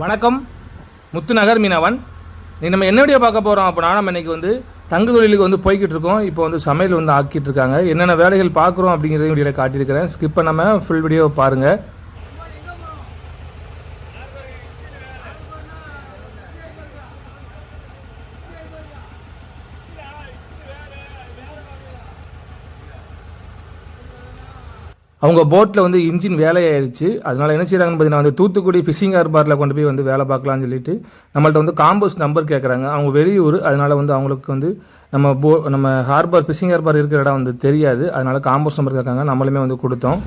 வணக்கம். முத்துநகர் மீனவன். நம்ம என்ன வீடியோ பார்க்க போகிறோம் அப்படின்னா நம்ம இன்னைக்கு வந்து தங்கு தொழிலுக்கு வந்து போய்கிட்டு இருக்கோம். இப்போ வந்து சமையல் வந்து ஆக்கிட்டு இருக்காங்க. என்னென்ன வேலைகள் பார்க்குறோம் அப்படிங்கிறதையும் வீடியோவில் காட்டியிருக்கிறேன். ஸ்கிப் பண்ணாமல் ஃபுல் வீடியோ பாருங்கள் அவங்க போட்டில் வந்து இன்ஜின் வேலையாயிருச்சு. அதனால என்ன செய்கிறாங்கன்னு பார்த்தீங்கன்னா வந்து தூத்துக்குடி ஃபிஷிங் ஹார்பரில் கொண்டு போய் வந்து வேலை பார்க்கலாம்னு சொல்லிட்டு நம்மள்ட்ட வந்து காம்போஸ் நம்பர் கேட்குறாங்க அவங்க வெளியூர் அதனால வந்து அவங்களுக்கு வந்து நம்ம போ நம்ம ஹார்பர் ஃபிஷிங் ஹார்பர் இருக்கிற இடம் வந்து தெரியாது. அதனால காம்போஸ் நம்பர் கேட்காங்க நம்மளுமே வந்து கொடுத்தோம்.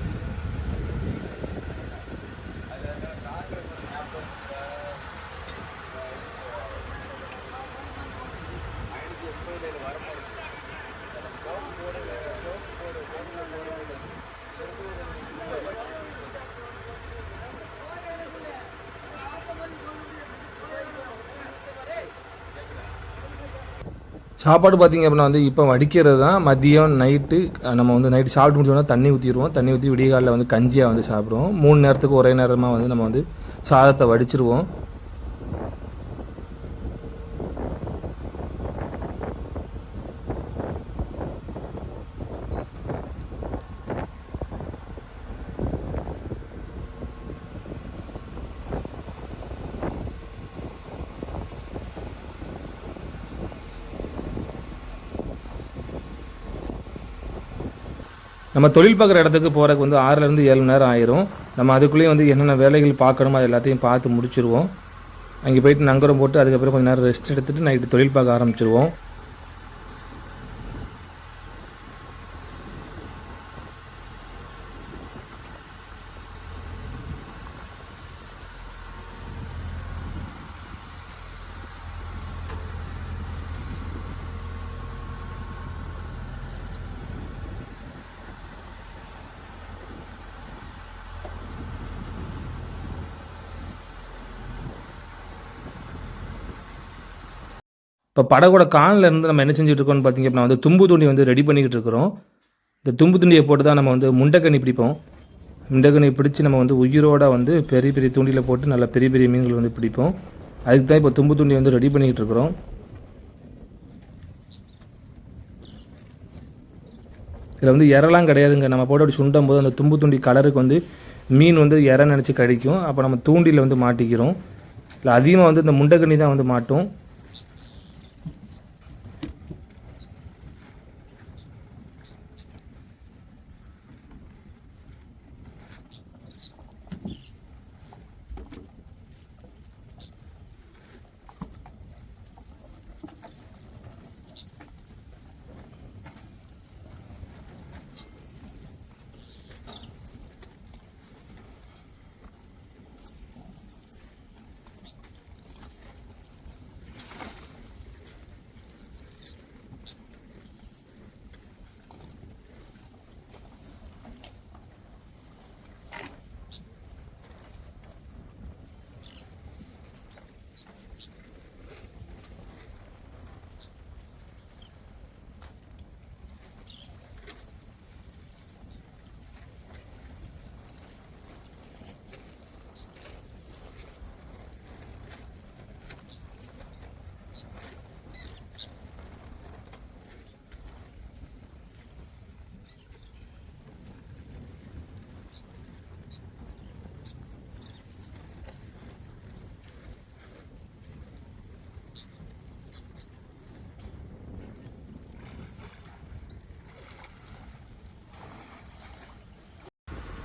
சாப்பாடு பார்த்தீங்க அப்படின்னா வந்து இப்போ வடிக்கிறது தான் மதியம் நைட்டு நம்ம வந்து நைட்டு சாப்பிட்டு முடிச்சோன்னா தண்ணி ஊற்றிடுவோம் தண்ணி ஊற்றி விடிய காலையில் வந்து கஞ்சியாக வந்து சாப்பிடுவோம். மூணு நேரத்துக்கு ஒரே நேரமாக வந்து நம்ம வந்து சாதத்தை வடிச்சிருவோம். நம்ம தொழில் பார்க்குற இடத்துக்கு போகிறதுக்கு வந்து ஆறுலேருந்து ஏழு மணி நேரம் ஆயிரும். நம்ம அதுக்குள்ளேயும் வந்து என்னென்ன வேலைகள் பார்க்கணுமோ அது எல்லாத்தையும் பார்த்து முடிச்சிருவோம். அங்கே போயிட்டு நங்கரம் போட்டு அதுக்கப்புறம் கொஞ்சம் நேரம் ரெஸ்ட் எடுத்துட்டு நைட்டு தொழில் பார்க்க ஆரம்பிச்சிருவோம். இப்போ படகோட காலில் இருந்து நம்ம என்ன செஞ்சுட்டு இருக்கோம்னு பார்த்தீங்க அப்படின்னா வந்து தும்பு துண்டி வந்து ரெடி பண்ணிக்கிட்டு இருக்கிறோம். இந்த தும்பு துண்டியை போட்டு தான் நம்ம வந்து முண்டைக்கண்ணி பிடிப்போம். முண்டைக்கண்ணி பிடிச்சி நம்ம வந்து உயிரோட வந்து பெரிய பெரிய தூண்டியில் போட்டு நல்ல பெரிய பெரிய மீன்கள் வந்து பிடிப்போம். அதுக்கு தான் இப்போ தும்பு துண்டி வந்து ரெடி பண்ணிக்கிட்டு இருக்கிறோம். இதில் வந்து இறலாம் கிடையாதுங்க. நம்ம போட்டு அப்படி சுண்டும் போது அந்த தும்பு துண்டி கலருக்கு வந்து மீன் வந்து இற நினச்சி கடிக்கும். அப்போ நம்ம தூண்டியில் வந்து மாட்டிக்கிறோம். இல்லை அதிகமாக வந்து இந்த முண்டைக்கண்ணி தான் வந்து மாட்டும்.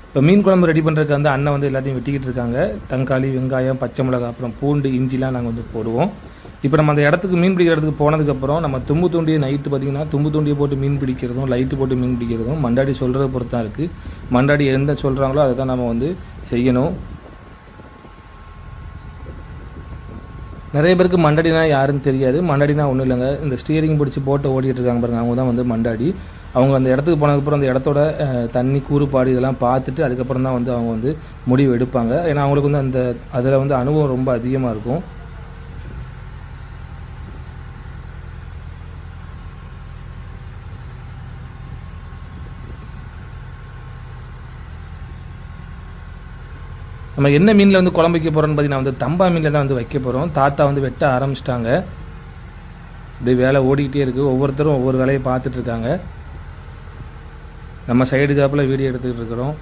இப்போ மீன் குழம்பு ரெடி பண்ணுறதுக்கு வந்து அண்ணன் வந்து எல்லாத்தையும் வெட்டிக்கிட்டு இருக்காங்க. தக்காளி வெங்காயம் பச்சை மிளகாய் அப்புறம் பூண்டு இஞ்சிலாம் நாங்கள் வந்து போடுவோம். இப்போ நம்ம அந்த இடத்துக்கு மீன் பிடிக்கிற இடத்துக்கு போனதுக்கப்புறம் நம்ம தும்பு தூண்டியை நைட்டு பார்த்தீங்கன்னா தும்பு தூண்டியை போட்டு மீன் பிடிக்கிறதும் லைட்டு போட்டு மீன் பிடிக்கிறதும் மண்டாடி சொல்கிறத பொறுத்து தான் இருக்குது மண்டாடி எந்த சொல்கிறாங்களோ அதை தான் நம்ம வந்து செய்யணும். நிறைய பேருக்கு மண்டாடினா யாருன்னு தெரியாது. மண்டாடினா ஒன்றும் இல்லைங்க. இந்த ஸ்டியரிங் பிடிச்சி போட்டை ஓடிட்டு இருக்காங்க பாருங்க. அவங்க தான் வந்து மண்டாடி. அவங்க அந்த இடத்துக்கு போனதுக்கப்புறம் அந்த இடத்தோட தண்ணி கூறுபாடு இதெல்லாம் பார்த்துட்டு அதுக்கப்புறம் தான் வந்து அவங்க வந்து முடிவு எடுப்பாங்க. ஏன்னா அவங்களுக்கு வந்து அந்த அதில் வந்து அனுபவம் ரொம்ப அதிகமாக இருக்கும். நம்ம என்ன மீனில் வந்து குழம்பு வைக்க போகிறோம்னு பார்த்தீங்கன்னா வந்து தம்பா மீனில் தான் வந்து வைக்க போகிறோம் தாத்தா வந்து வெட்ட ஆரம்பிச்சிட்டாங்க. இப்படி வேலை ஓடிக்கிட்டே இருக்குது ஒவ்வொருத்தரும் ஒவ்வொரு வேலையை பார்த்துட்டு இருக்காங்க. நம்ம சைடு கேப்பில் வீடியோ எடுத்துக்கிட்டு இருக்கிறோம்.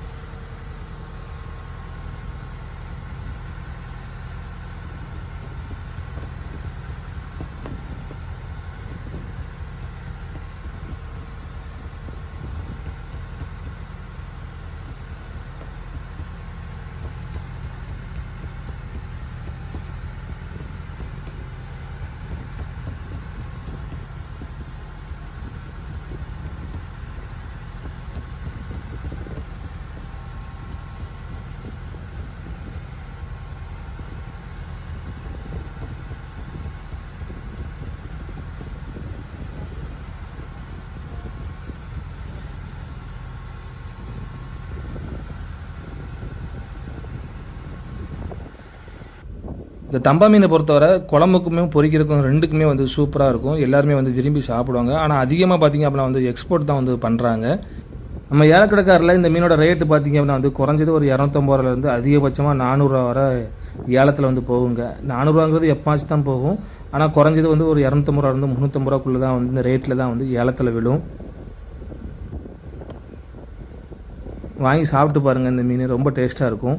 இந்த தம்பா மீனை பொறுத்தவரை குழம்புக்குமே பொறிக்கிறதுக்கும் ரெண்டுக்குமே வந்து சூப்பராக இருக்கும். எல்லாருமே வந்து விரும்பி சாப்பிடுவாங்க. ஆனால் அதிகமாக பார்த்தீங்க அப்படின்னா வந்து எக்ஸ்போர்ட் தான் வந்து பண்ணுறாங்க நம்ம ஏலக்கடைக்காரில் இந்த மீனோட ரேட்டு பார்த்தீங்க அப்படின்னா வந்து குறைஞ்சது ஒரு இரநூத்தம்பது ரூபாலேருந்து அதிகபட்சமாக நானூறுரூவா வர ஏலத்தில் வந்து போகுங்க. நானூறுரூவாங்கிறது எப்பாச்சும் தான் போகும். ஆனால் குறைஞ்சது வந்து ஒரு இரநூத்தம்பது ரூபாலேருந்து முந்நூற்றம்பது ரூபாக்குள்ளே தான் வந்து இந்த ரேட்டில் தான் வந்து ஏலத்தில் விழும். வாங்கி சாப்பிட்டு பாருங்கள் இந்த மீன். ரொம்ப டேஸ்ட்டாக இருக்கும்.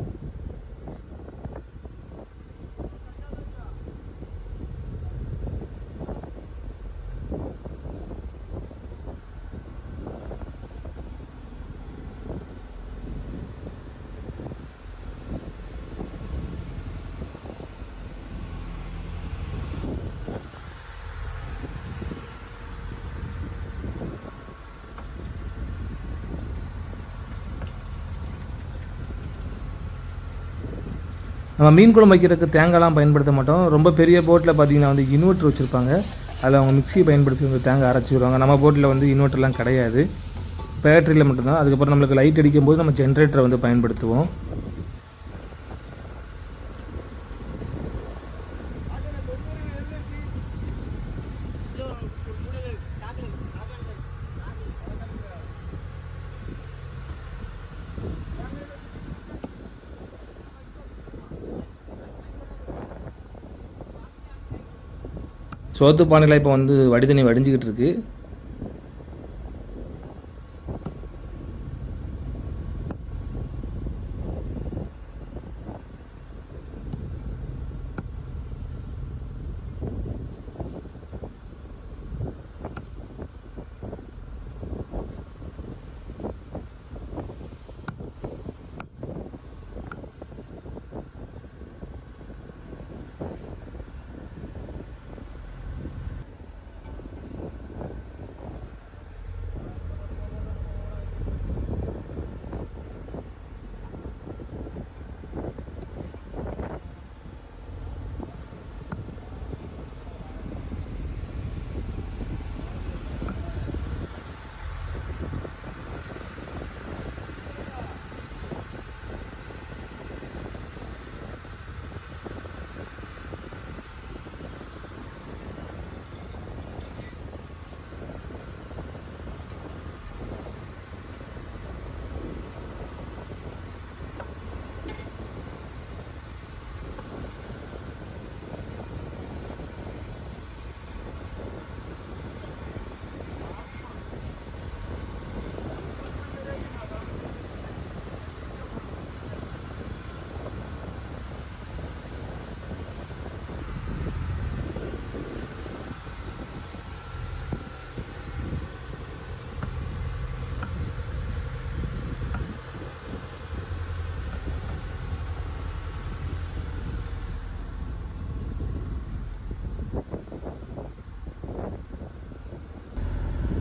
நம்ம மீன் குழம்பு வைக்கிறதுக்கு தேங்காய்லாம் பயன்படுத்த மாட்டோம். ரொம்ப பெரிய போட்டில் பார்த்தீங்கன்னா வந்து இன்வெர்ட்டர் வச்சுருப்பாங்க. அதில் அவங்க மிக்சியை பயன்படுத்தி வந்து தேங்காய் அரைச்சிடுவாங்க நம்ம போட்டில் வந்து இன்வெர்ட்டர்லாம் கிடையாது. பேட்டரியில் மட்டும்தான். அதுக்கப்புறம் நம்மளுக்கு லைட் அடிக்கும் போது நம்ம ஜென்ரேட்டரை வந்து பயன்படுத்துவோம். சோத்து பானையில் இப்போ வந்து வடிதண்ணி வடிஞ்சிக்கிட்டு இருக்கு.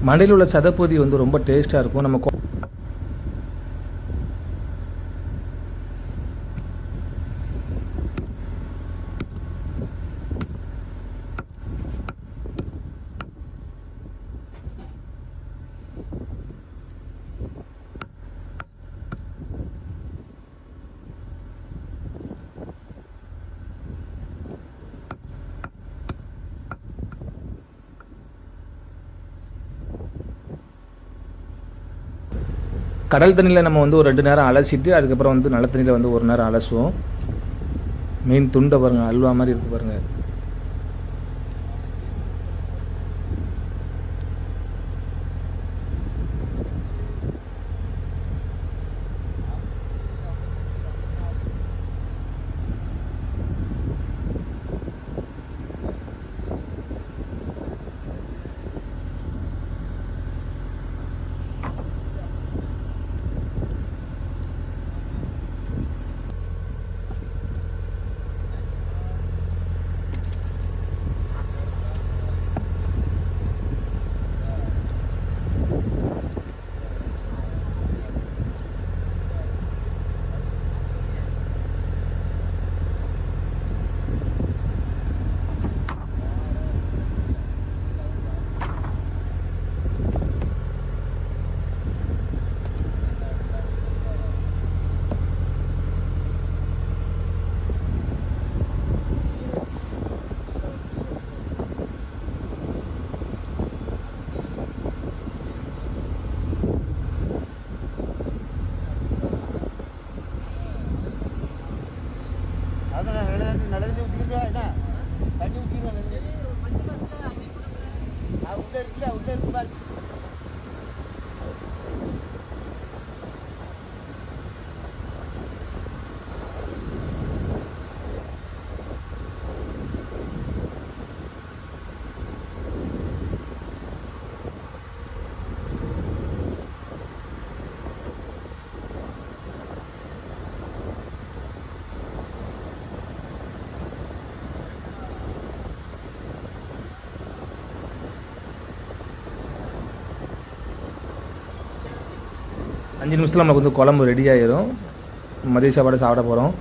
மண்டையில் உள்ள சதப்பகுதி வந்து ரொம்ப டேஸ்ட்டாக இருக்கும். நம்ம கடல் தண்ணியில் நம்ம வந்து ஒரு ரெண்டு நேரம் அலசிட்டு அதுக்கப்புறம் வந்து நல்ல தண்ணியில் வந்து ஒரு நேரம் அலசுவோம். மீன் துண்டை பாருங்கள் அல்வா மாதிரி இருக்குது பாருங்கள் அஞ்சு நிமிஷத்தில் நமக்கு வந்து குழம்பு ரெடி ஆகிடும் மதிய சாப்பாடு சாப்பிட போகிறோம்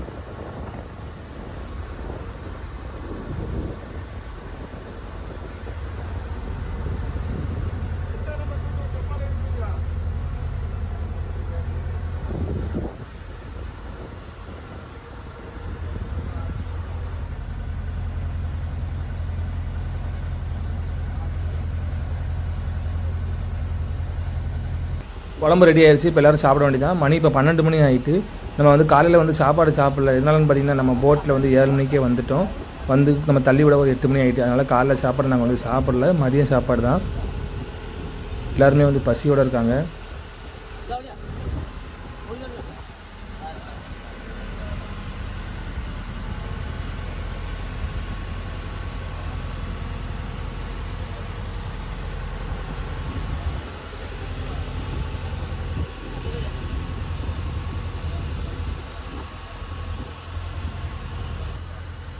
குழம்பு ரெடி ஆயிடுச்சு இப்போ எல்லோரும் சாப்பிட வேண்டியதான் மணி இப்போ பன்னெண்டு மணி ஆகிட்டு நம்ம வந்து காலையில் வந்து சாப்பாடு சாப்பிடல. எதனாலன்னு பார்த்தீங்கன்னா நம்ம போட்டில் வந்து ஏழு மணிக்கே வந்துட்டோம். வந்து நம்ம தள்ளி விட ஒரு எட்டு மணி ஆகிட்டு அதனால் காலைல சாப்பாடு நாங்கள் வந்து சாப்பிடல. மதியம் சாப்பாடு தான் எல்லாருமே வந்து பசியோடு இருக்காங்க.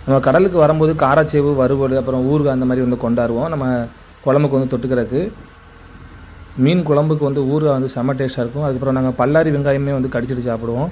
நம்ம கடலுக்கு வரும்போது காராச்சேவு வறுவல் அப்புறம் ஊறுகாய் அந்த மாதிரி வந்து கொண்டாடுவோம். நம்ம குழம்புக்கு வந்து தொட்டுக்கிறதுக்கு. மீன் குழம்புக்கு வந்து ஊறுகாய் வந்து செம்ம டேஸ்ட்டாக இருக்கும். அதுக்கப்புறம் நாங்கள் பல்லாரி வெங்காயமே வந்து கடிச்சிட்டு சாப்பிடுவோம்.